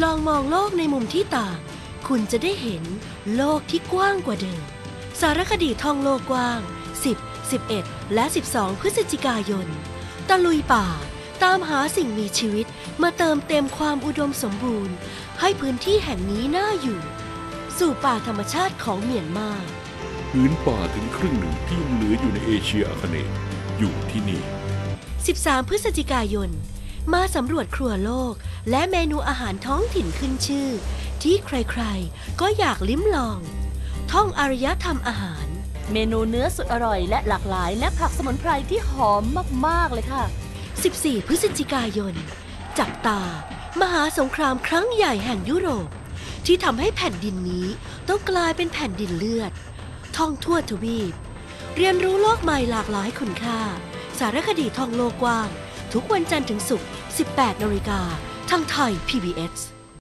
ลองมองโลกในมุมที่ต่าง คุณจะได้เห็นโลกที่กว้างกว่าเดิม สารคดีท่องโลกกว้าง 10 11 และ 12 พฤศจิกายน ตะลุยป่า ตามหาสิ่งมีชีวิตมาเติมเต็มความอุดมสมบูรณ์ ให้พื้นที่แห่งนี้น่าอยู่ สู่ป่าธรรมชาติของเมียนมาพื้นป่าถึงครึ่งหนึ่งที่ยังเหลืออยู่ในเอเชียอาคเนย์อยู่ที่นี่ 13 พฤศจิกายน มาสำรวจครัวโลก และเมนูอาหารท้องถิ่นขึ้นชื่อ ที่ใครๆ ก็อยากลิ้มลอง ท่องอารยธรรมอาหาร เมนูเนื้อสุดอร่อยและหลากหลาย และผักสมุนไพรที่หอมมากๆเลยค่ะ 14 พฤศจิกายน จับตา มหาสงครามครั้งใหญ่แห่งยุโรป ที่ทำให้แผ่นดินนี้ต้องกลายเป็นแผ่นดินเลือด ท่องทั่วทวีป เรียนรู้โลกใหม่หลากหลายคุณค่า สารคดีท่องโลกกว้าง ทุกวันจันทร์ถึงศุกร์ 18นาฬิกาทางไทย PBS